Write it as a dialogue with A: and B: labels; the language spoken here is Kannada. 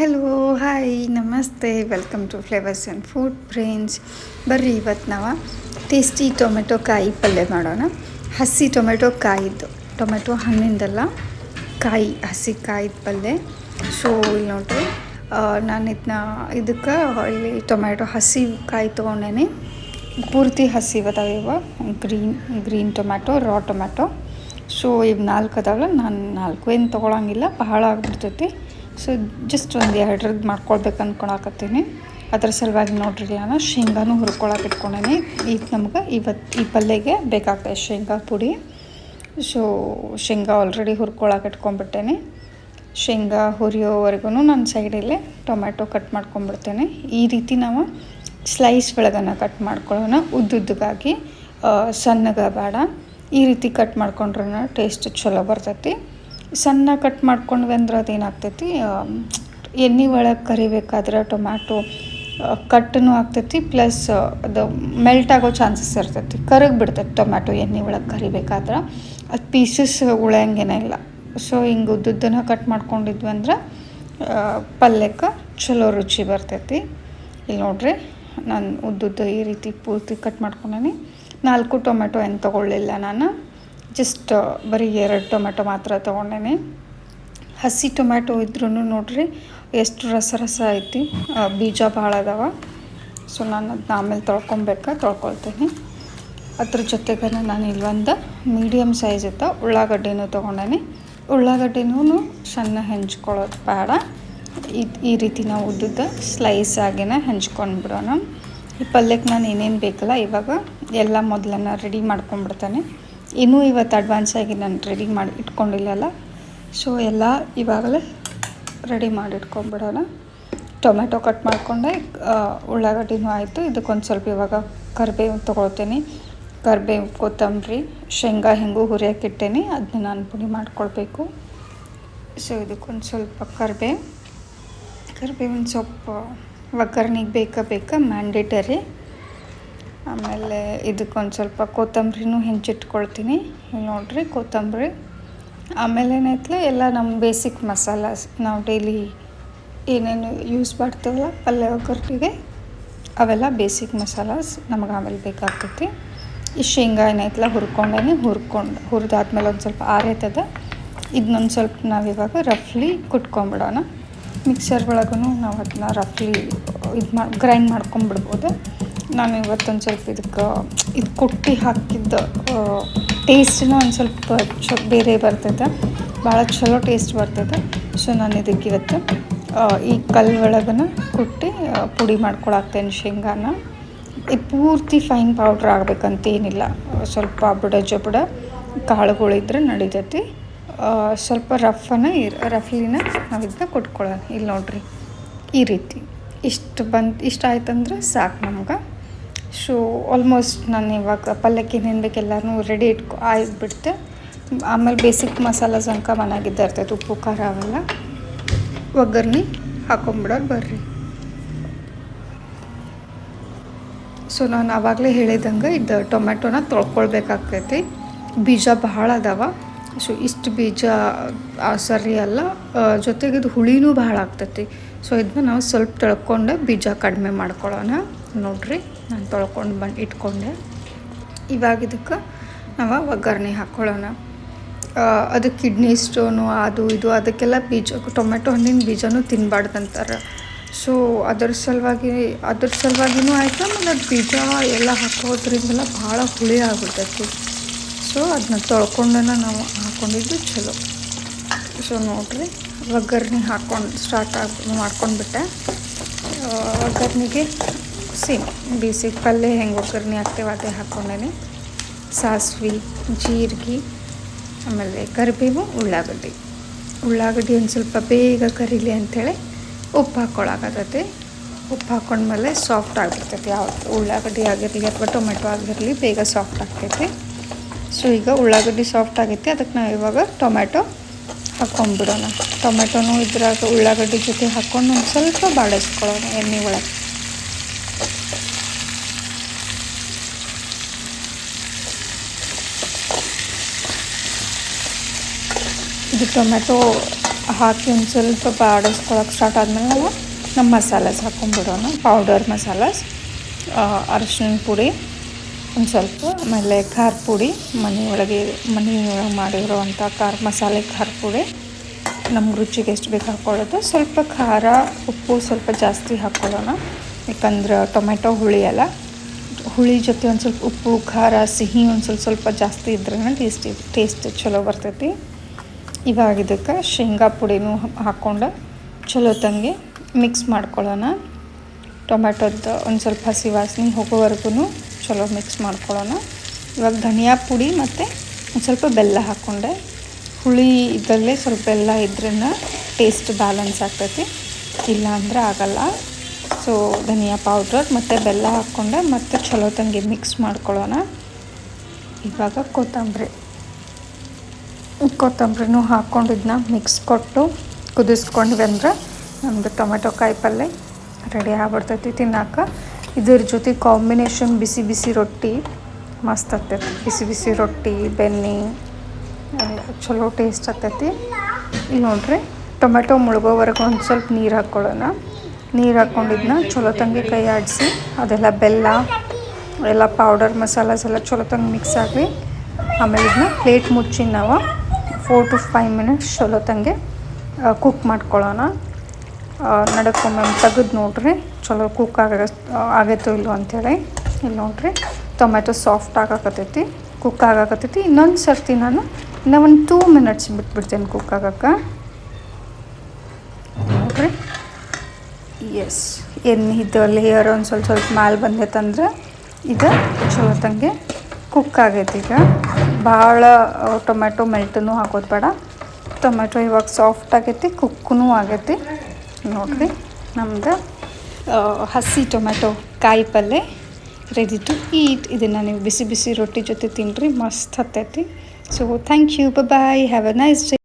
A: ಹೆಲೋ ಹಾಯ್ ನಮಸ್ತೆ. Welcome to flavours and food brains ಬರ್ರಿ ಇವತ್ತು ನಾವು ಟೇಸ್ಟಿ ಟೊಮೆಟೊ ಕಾಯಿ ಪಲ್ಯ ಮಾಡೋಣ. ಹಸಿ ಟೊಮೆಟೊ ಕಾಯಿದ್ದು. ಟೊಮೆಟೊ ಹಣ್ಣಿಂದಲ್ಲ, ಕಾಯಿ, ಹಸಿ ಕಾಯಿದ ಪಲ್ಯ. ಸೊ ಇಲ್ಲಿ ನೋಡ್ರಿ ನಾನು ಇದನ್ನ ಇದಕ್ಕೆ ಇಲ್ಲಿ ಟೊಮೆಟೊ ಹಸಿ ಕಾಯಿ ತೊಗೊಂಡೇನೆ. ಪೂರ್ತಿ ಹಸಿ ಇವ. Green green tomato raw tomato so ಇವು ನಾಲ್ಕು ಅದಾವಲ್ಲ, ನಾನು ನಾಲ್ಕು ಏನು ತೊಗೊಳಂಗಿಲ್ಲ, ಬಹಳ ಆಗ್ಬಿಡ್ತೈತಿ. ಸೊ ಜಸ್ಟ್ ಒಂದು ಎರಡ್ರದ್ದು ಮಾಡ್ಕೊಳ್ಬೇಕು ಅಂದ್ಕೊಳಕತ್ತೀನಿ ಅದ್ರ ಸಲುವಾಗಿ ನೋಡ್ರಿ ನಾನು ಶೇಂಗಾನು ಹುರ್ಕೊಳಕ್ಕೆ ಇಟ್ಕೊಂಡೇನೆ. ಈಗ ನಮ್ಗೆ ಇವತ್ತು ಈ ಪಲ್ಯಗೆ ಬೇಕಾಗ್ತದೆ ಶೇಂಗಾ ಪುಡಿ. ಸೊ ಶೇಂಗಾ ಆಲ್ರೆಡಿ ಹುರ್ಕೊಳಕ್ಕೆ ಇಟ್ಕೊಂಡ್ಬಿಟ್ಟೇನೆ. ಶೇಂಗಾ ಹುರಿಯೋವರೆಗೂ ನಾನು ಸೈಡಲ್ಲೇ ಟೊಮ್ಯಾಟೊ ಕಟ್ ಮಾಡ್ಕೊಂಬಿಡ್ತೇನೆ ಈ ರೀತಿ ನಾವು ಸ್ಲೈಸ್ ಒಳಗನ್ನು ಕಟ್ ಮಾಡ್ಕೊಳ್ಳೋಣ. ಉದ್ದುದ್ದಗಾಗಿ ಸಣ್ಣಗೆ ಬೇಡ. ಈ ರೀತಿ ಕಟ್ ಮಾಡ್ಕೊಂಡ್ರೆ ಟೇಸ್ಟ್ ಚಲೋ ಬರ್ತೈತಿ. ಸಣ್ಣ ಕಟ್ ಮಾಡ್ಕೊಂಡ್ವಿ ಅಂದ್ರೆ ಅದೇನಾಗ್ತೈತಿ ಎಣ್ಣೆ ಒಳಗೆ ಕರಿಬೇಕಾದ್ರೆ ಟೊಮ್ಯಾಟೊ ಕಟ್ಟನೂ ಆಗ್ತೈತಿ, ಪ್ಲಸ್ ಅದು ಮೆಲ್ಟ್ ಆಗೋ ಚಾನ್ಸಸ್ ಇರ್ತೈತಿ. ಕರಗಿ ಬಿಡ್ತೈತಿ ಟೊಮ್ಯಾಟೊ ಎಣ್ಣೆ ಒಳಗೆ ಕರಿಬೇಕಾದ್ರೆ, ಅದು ಪೀಸಸ್ ಉಳಿಯಂಗೇನೇ ಇಲ್ಲ. ಸೊ ಹಿಂಗೆ ಉದ್ದುದ್ದನ ಕಟ್ ಮಾಡ್ಕೊಂಡಿದ್ವಿ ಅಂದ್ರೆ ಪಲ್ಯಕ್ಕೆ ಚಲೋ ರುಚಿ ಬರ್ತೈತಿ. ಇಲ್ಲಿ ನೋಡ್ರಿ, ನಾನು ಉದ್ದುದ್ದ ಈ ರೀತಿ ಪೂರ್ತಿ ಕಟ್ ಮಾಡ್ಕೊಂಡೀನಿ. ನಾಲ್ಕು ಟೊಮೆಟೊ ಏನು ತೊಗೊಳ್ಳಿಲ್ಲ ನಾನು. ಜಸ್ಟ್ ಬರೀ ಎರಡು ಟೊಮೆಟೊ ಮಾತ್ರ ತೊಗೊಂಡೇನೆ. ಹಸಿ ಟೊಮ್ಯಾಟೊ ಇದ್ರೂ ನೋಡ್ರಿ, ಎಷ್ಟು ರಸ ರಸ ಐತಿ ಬೀಜ ಭಾಳ ಅದಾವ. ಸೊ ನಾನು ಅದನ್ನ ಆಮೇಲೆ ತೊಳ್ಕೊಬೇಕಾ, ತೊಳ್ಕೊಳ್ತೀನಿ. ಅದ್ರ ಜೊತೆಗೆ ನಾನು ಇಲ್ಲೊಂದು ಮೀಡಿಯಮ್ ಸೈಜ್ ಇತ್ತು ಉಳ್ಳಾಗಡ್ಡಿನೂ ತೊಗೊಂಡೇನೆ. ಉಳ್ಳಾಗಡ್ಡಿನೂ ಸಣ್ಣ ಹೆಂಚ್ಕೊಳ್ಳೋದು ಬೇಡ. ಈ ಈ ರೀತಿ ನಾವು ಉದ್ದದ ಸ್ಲೈಸ್ ಆಗಿನ ಹೆಂಚ್ಕೊಂಡು ಬಿಡೋಣ. ಈ ಪಲ್ಯಕ್ಕೆ ನಾನು ಏನೇನು ಬೇಕಲ್ಲ, ಇವಾಗ ಎಲ್ಲ ಮೊದಲನ್ನ ರೆಡಿ ಮಾಡ್ಕೊಂಡ್ಬಿಡ್ತಾನೆ. ಇನ್ನೂ ಇವತ್ತು ಅಡ್ವಾನ್ಸ್ ಆಗಿ ನಾನು ರೆಡಿ ಮಾಡಿ ಇಟ್ಕೊಂಡಿಲ್ಲಲ್ಲ? ಸೊ ಎಲ್ಲ ಇವಾಗಲೇ ರೆಡಿ ಮಾಡಿ ಇಟ್ಕೊಂಡ್ಬಿಡೋಣ. ಟೊಮೆಟೊ ಕಟ್ ಮಾಡಿಕೊಂಡೆ. ಉಳ್ಳಾಗಡ್ಡಿನೂ ಆಯಿತು. ಇದಕ್ಕೊಂದು ಸ್ವಲ್ಪ ಇವಾಗ ಕರಿಬೇವು ತೊಗೊಳ್ತೀನಿ. ಕರಿಬೇವು ಕೊತ್ತಂಬರಿ, ಶೇಂಗಾ ಹೆಂಗೂ ಹುರಿಯೋಕ್ಕಿಟ್ಟೇನೆ ಅದನ್ನ ನಾನು ಪುಡಿ ಮಾಡ್ಕೊಳ್ಬೇಕು. ಸೊ ಇದಕ್ಕೊಂದು ಸ್ವಲ್ಪ ಕರಿಬೇವು ಕರಿಬೇವಿನ ಸೊಪ್ಪು ಒಗ್ಗರಣೆಗೆ ಬೇಕಾ ಬೇಕಾ ಮ್ಯಾಂಡೇಟರಿ ಆಮೇಲೆ ಇದಕ್ಕೊಂದು ಸ್ವಲ್ಪ ಕೊತ್ತಂಬ್ರಿನೂ ಹೆಂಚಿಟ್ಕೊಳ್ತೀನಿ. ನೋಡಿರಿ ಕೊತ್ತಂಬರಿ. ಆಮೇಲೆ ಏನೈತ್ಲೆ ಎಲ್ಲ ನಮ್ಮ ಬೇಸಿಕ್ ಮಸಾಲಾಸ್ ನಾವು ಡೈಲಿ ಏನೇನು ಯೂಸ್ ಮಾಡ್ತೀವಲ್ಲ ಪಲ್ಯ ಒಗ್ಗರಿಗೆ ಅವೆಲ್ಲ ಬೇಸಿಕ್ ಮಸಾಲಾಸ್ ನಮಗೆ ಆಮೇಲೆ ಬೇಕಾಗ್ತೈತಿ. ಈ ಶೇಂಗಾ ಏನೈತಲ್ಲ ಹುರ್ಕೊಂಡೇನೆ ಹುರ್ಕೊಂಡು, ಹುರಿದಾದ್ಮೇಲೆ ಒಂದು ಸ್ವಲ್ಪ ಆರೈತದ. ಇದನ್ನೊಂದು ಸ್ವಲ್ಪ ನಾವಿವಾಗ ರಫ್ಲಿ ಕುಟ್ಕೊಂಬಿಡೋಣ. ಮಿಕ್ಸರ್ ಒಳಗೂ ನಾವು ಅದನ್ನ ರಫ್ಲಿ ಇದು ಮಾಡಿ ಗ್ರೈಂಡ್ ಮಾಡ್ಕೊಂಬಿಡ್ಬೋದು. ನಾನು ಇವತ್ತೊಂದು ಸ್ವಲ್ಪ ಇದಕ್ಕೆ, ಇದು ಕುಟ್ಟಿ ಹಾಕಿದ್ದ ಟೇಸ್ಟ್ನ ಒಂದು ಸ್ವಲ್ಪ ಚ, ಬೇರೆ ಬರ್ತೈತೆ. ಭಾಳ ಚಲೋ ಟೇಸ್ಟ್ ಬರ್ತೈತೆ. ಸೊ ನಾನು ಇದಕ್ಕೆ ಇವತ್ತು ಈ ಕಲ್ಲು ಒಳಗನ ಕುಟ್ಟಿ ಪುಡಿ ಮಾಡ್ಕೊಳಾಕ್ತೇನೆ ಶೇಂಗಾನ. ಈ ಪೂರ್ತಿ ಫೈನ್ ಪೌಡ್ರ್ ಆಗಬೇಕಂತೇನಿಲ್ಲ. ಸ್ವಲ್ಪ ಬುಡ ಜಬುಡ ಕಾಳುಗಳಿದ್ರೆ ನಡಿತೈತಿ. ಸ್ವಲ್ಪ ರಫನ ರಫ್ಲಿನ ನಾವು ಇದನ್ನ ಕೊಟ್ಕೊಳ್ಳೋಣ ಇಲ್ಲಿ ನೋಡ್ರಿ, ಈ ರೀತಿ. ಇಷ್ಟು ಬಂದು, ಇಷ್ಟ ಆಯ್ತಂದ್ರೆ ಸಾಕು ನಮ್ಗೆ. ಸೊ ಆಲ್ಮೋಸ್ಟ್ ನಾನು ಇವಾಗ ಪಲ್ಲಕ್ಕಿ ಏನೇನು ಬೇಕು ಎಲ್ಲನೂ ರೆಡಿ ಇಟ್ಕೊ, ಆಗಿಬಿಡ್ತೆ. ಆಮೇಲೆ ಬೇಸಿಕ್ ಮಸಾಲ ಸಂಕ ಮನಾಗಿದ್ದ ಇರ್ತೈತೆ, ಉಪ್ಪು, ಖಾರ ಅವೆಲ್ಲ. ಒಗ್ಗರ್ನಿ ಹಾಕೊಂಬಿಡೋರು ಬರ್ರಿ. ಸೊ ನಾನು ಆವಾಗಲೇ ಹೇಳಿದಂಗೆ ಇದು ಟೊಮೆಟೊನ ತೊಳ್ಕೊಳ್ಬೇಕಾಗ್ತೈತಿ. ಬೀಜ ಭಾಳ ಅದಾವ. ಸೊ ಇಷ್ಟು ಬೀಜ ಸರಿ ಅಲ್ಲ. ಜೊತೆಗೆ ಇದು ಹುಳಿನೂ ಭಾಳ ಆಗ್ತೈತಿ. ಸೊ ಇದನ್ನ ನಾವು ಸ್ವಲ್ಪ ತೊಳ್ಕೊಂಡು ಬೀಜ ಕಡಿಮೆ ಮಾಡ್ಕೊಳ್ಳೋಣ ನೋಡ್ರಿ. ನಾನು ತೊಳ್ಕೊಂಡು ಬಂದು ಇಟ್ಕೊಂಡೆ. ಇವಾಗ ಇದಕ್ಕೆ ನಾವು ಒಗ್ಗರಣೆ ಹಾಕ್ಕೊಳ್ಳೋಣ. ಅದು ಕಿಡ್ನಿ ಸ್ಟೋನು, ಅದು ಇದು, ಅದಕ್ಕೆಲ್ಲ ಬೀಜ ಟೊಮೆಟೊ ಹಣ್ಣಿನ ಬೀಜನೂ ತಿನ್ನಬಾರ್ದಂತಾರೆ ಸೊ ಅದ್ರ ಸಲುವಾಗಿ, ಅದ್ರ ಸಲುವಾಗಿನೂ ಆಯಿತು, ಆಮೇಲೆ ಬೀಜ ಎಲ್ಲ ಹಾಕೋದ್ರಿಂದೆಲ್ಲ ಭಾಳ ಹುಳಿ ಆಗ್ಬಿಡ್ತೈತಿ. ಸೊ ಅದನ್ನ ತೊಳ್ಕೊಂಡನ ನಾವು ಹಾಕ್ಕೊಂಡಿದ್ದು ಚಲೋ. ಸೊ ನೋಡಿರಿ, ಒಗ್ಗರಣೆ ಹಾಕ್ಕೊಂಡು ಸ್ಟಾರ್ಟ್ ಆಗಿ ಮಾಡ್ಕೊಂಡ್ಬಿಟ್ಟೆ. ಒಗ್ಗರಣೆಗೆ ಸೇಮ್ ಬೇಸಿಕ್ ಪಲ್ಯ ಹೆಂಗೆ ಒಗ್ಗರಣೆ ಹಾಕ್ತೇವೆ ಅದೇ ಹಾಕ್ಕೊಂಡೇನೆ ಸಾಸಿವೆ ಜೀರಿಗೆ ಆಮೇಲೆ ಕರಿಬೇವು ಉಳ್ಳಾಗಡ್ಡಿ ಉಳ್ಳಾಗಡ್ಡಿ ಒಂದು ಸ್ವಲ್ಪ ಬೇಗ ಕರೀಲಿ ಅಂಥೇಳಿ ಉಪ್ಪು ಹಾಕ್ಕೊಳಕತ್ತೈತಿ ಉಪ್ಪು ಹಾಕ್ಕೊಂಡ್ಮೇಲೆ ಸಾಫ್ಟ್ ಆಗಿರ್ತೈತಿ ಯಾವ ಉಳ್ಳಾಗಡ್ಡಿ ಆಗಿರಲಿ ಅಥವಾ ಟೊಮೆಟೊ ಆಗಿರಲಿ ಬೇಗ ಸಾಫ್ಟ್ ಆಗ್ತೈತಿ ಸೊ ಈಗ ಉಳ್ಳಾಗಡ್ಡಿ ಸಾಫ್ಟ್ ಆಗೈತಿ ಅದಕ್ಕೆ ನಾವು ಇವಾಗ ಟೊಮೆಟೊ ಹಾಕ್ಕೊಂಡ್ಬಿಡೋಣ ಟೊಮೆಟೊನೂ ಇದ್ರಾಗ ಉಳ್ಳಾಗಡ್ಡಿ ಜೊತೆ ಹಾಕ್ಕೊಂಡು ಒಂದು ಸ್ವಲ್ಪ ಬಾಡಿಸ್ಕೊಳ್ಳೋಣ ಎಣ್ಣೆ ಒಳಗೆ ಇದು ಟೊಮೆಟೊ ಹಾಕಿ ಒಂದು ಸ್ವಲ್ಪ ಬಾಡಿಸ್ಕೊಳಕ್ಕೆ ಸ್ಟಾರ್ಟ್ ಆದಮೇಲೆ ನಾವು ನಮ್ಮ ಮಸಾಲೆಸ್ ಹಾಕೊಂಡ್ಬಿಡೋಣ ಪೌಡರ್ ಮಸಾಲಾಸ್ ಅರಿಶಿನ ಪುಡಿ, ಒಂದು ಸ್ವಲ್ಪ ಆಮೇಲೆ ಖಾರ ಪುಡಿ ಮನೆಯೊಳಗೆ ಮನೆಯೊಳಗೆ ಮಾಡಿರೋವಂಥ ಖಾರ ಮಸಾಲೆ ಖಾರ ಪುಡಿ ನಮ್ಮ ರುಚಿಗೆ ಎಷ್ಟು ಬೇಕು ಹಾಕ್ಕೊಳ್ಳೋದು ಸ್ವಲ್ಪ ಖಾರ, ಉಪ್ಪು ಸ್ವಲ್ಪ ಜಾಸ್ತಿ ಹಾಕ್ಕೊಳ್ಳೋಣ ಯಾಕಂದ್ರೆ ಟೊಮೆಟೊ ಹುಳಿ ಅಲ್ಲ, ಹುಳಿ ಜೊತೆ ಒಂದು ಸ್ವಲ್ಪ ಉಪ್ಪು, ಖಾರ, ಸಿಹಿ ಒಂದು ಸ್ವಲ್ಪ ಸ್ವಲ್ಪ ಜಾಸ್ತಿ ಇದ್ರೇ ಟೇಸ್ಟಿ ಟೇಸ್ಟ್ ಚಲೋ ಬರ್ತೈತಿ. ಇವಾಗ ಇದಕ್ಕೆ ಶೇಂಗಾ ಪುಡಿನೂ ಹಾಕ್ಕೊಂಡು. ಚಲೋ ತಂಗಿ ಮಿಕ್ಸ್ ಮಾಡ್ಕೊಳ್ಳೋಣ. ಟೊಮೆಟೊದ್ದು ಒಂದು ಸ್ವಲ್ಪ ಹಸಿ ವಾಸನೆ ಹೋಗೋವರೆಗೂ ಚಲೋ ಮಿಕ್ಸ್ ಮಾಡ್ಕೊಳ್ಳೋಣ. ಇವಾಗ ಧನಿಯಾ ಪುಡಿ ಮತ್ತು ಒಂದು ಸ್ವಲ್ಪ ಬೆಲ್ಲ ಹಾಕ್ಕೊಂಡೆ. ಹುಳಿ ಇದರಲ್ಲೇ ಸ್ವಲ್ಪ ಬೆಲ್ಲ ಇದ್ರೇ ಟೇಸ್ಟ್ ಬ್ಯಾಲೆನ್ಸ್ ಆಗ್ತೈತಿ. ಇಲ್ಲ ಅಂದ್ರೆ ಆಗಲ್ಲ. ಸೊ ಧನಿಯಾ ಪೌಡ್ರ್ ಮತ್ತು ಬೆಲ್ಲ ಹಾಕ್ಕೊಂಡೆ ಮತ್ತು ಚಲೋ ತಂಗಿ ಮಿಕ್ಸ್ ಮಾಡ್ಕೊಳ್ಳೋಣ. ಇವಾಗ ಕೊತ್ತಂಬರಿ. ಕೊತ್ತಂಬರಿನೂ ಇದನ್ನ ಮಿಕ್ಸ್ ಕೊಟ್ಟು ಕುದಿಸ್ಕೊಂಡ್ವಿ ಅಂದ್ರೆ ನಮ್ಮದು ಟೊಮೆಟೊ ಕಾಯಿ ಪಲ್ಯ ರೆಡಿ ಆಗ್ಬಿಡ್ತೈತಿ ತಿನ್ನಾಕ. ಇದ್ರ ಜೊತೆ ಕಾಂಬಿನೇಷನ್ ಬಿಸಿ ಬಿಸಿ ರೊಟ್ಟಿ, ಮಸ್ತ್ ಆಗ್ತೈತಿ. ಬಿಸಿ ಬಿಸಿ ರೊಟ್ಟಿ ಬೆನ್ನಿ ಚಲೋ ಟೇಸ್ಟ್ ಆಗ್ತೈತಿ. ಇಲ್ಲಿ ನೋಡ್ರಿ, ಟೊಮೆಟೊ ಮುಳುಗೋವರೆಗೂ ಒಂದು ಸ್ವಲ್ಪ ನೀರು ಹಾಕ್ಕೊಳ್ಳೋಣ ನೀರು ಹಾಕ್ಕೊಂಡಿದ್ನ ಚಲೋ ತಂಗಿ ಕೈ ಆಡಿಸಿ ಅದೆಲ್ಲ ಬೆಲ್ಲ, ಎಲ್ಲ ಪೌಡರ್ ಮಸಾಲಸ್ ಎಲ್ಲ ಚಲೋ ತಂಗಿ ಮಿಕ್ಸ್ ಆಗಲಿ. ಆಮೇಲೆ ಇದನ್ನ ಪ್ಲೇಟ್ ಮುಚ್ಚಿ ನಾವು ಫೋರ್ ಟು ಫೈವ್ ಮಿನಿಟ್ಸ್ ಚಲೋ ತಂಗೆ ಕುಕ್ ಮಾಡ್ಕೊಳ್ಳೋಣ. ನಡಕ್ಕೊಮ್ಮೆ ತೆಗೆದು ನೋಡ್ರಿ, ಚಲೋ ಕುಕ್ ಆಗ ಆಗೈತೋ ಇಲ್ಲೋ ಅಂಥೇಳಿ ಇಲ್ಲಿ ನೋಡ್ರಿ ಟೊಮೆಟೊ ಸಾಫ್ಟ್ ಆಗಕತ್ತೈತಿ ಕುಕ್ ಆಗಕತ್ತೈತಿ. ಇನ್ನೊಂದು ಸರ್ತಿ ನಾನು ಇನ್ನೂ ಒಂದು ಟೂ ಮಿನಿಟ್ಸ್ ಬಿಟ್ಬಿಡ್ತೇನೆ ಕುಕ್ ಆಗಕ್ಕೆ. ನೋಡ್ರಿ. ಎಸ್ ಎಣ್ಣೆದು ಲೇಯರ್ ಒಂದು ಸ್ವಲ್ಪ ಸ್ವಲ್ಪ ಮ್ಯಾಲೆ ಬಂದೈತಂದ್ರೆ ಇದು ಚಲೋ ತಂಗೆ ಕುಕ್ ಆಗೈತಿ ಈಗ. ಭಾಳ ಟೊಮೆಟೊ ಮೆಲ್ಟನ್ನು ಹಾಕೋದು ಬೇಡ. ಟೊಮೆಟೊ ಇವಾಗ ಸಾಫ್ಟ್ ಆಗೈತಿ ಕುಕ್ಕೂ ಆಗೈತಿ. ನೋಡಿರಿ, ನಮ್ದು ಹಸಿ ಟೊಮೆಟೊ ಕಾಯಿ ಪಲ್ಯ ರೆಡಿ ಟು ಈಟ್ ಇದನ್ನು ನೀವು ಬಿಸಿ ಬಿಸಿ ರೊಟ್ಟಿ ಜೊತೆ ತಿನ್ನಿರಿ ಮಸ್ತ್ ಹತ್ತೈತಿ. So thank you bye have a nice day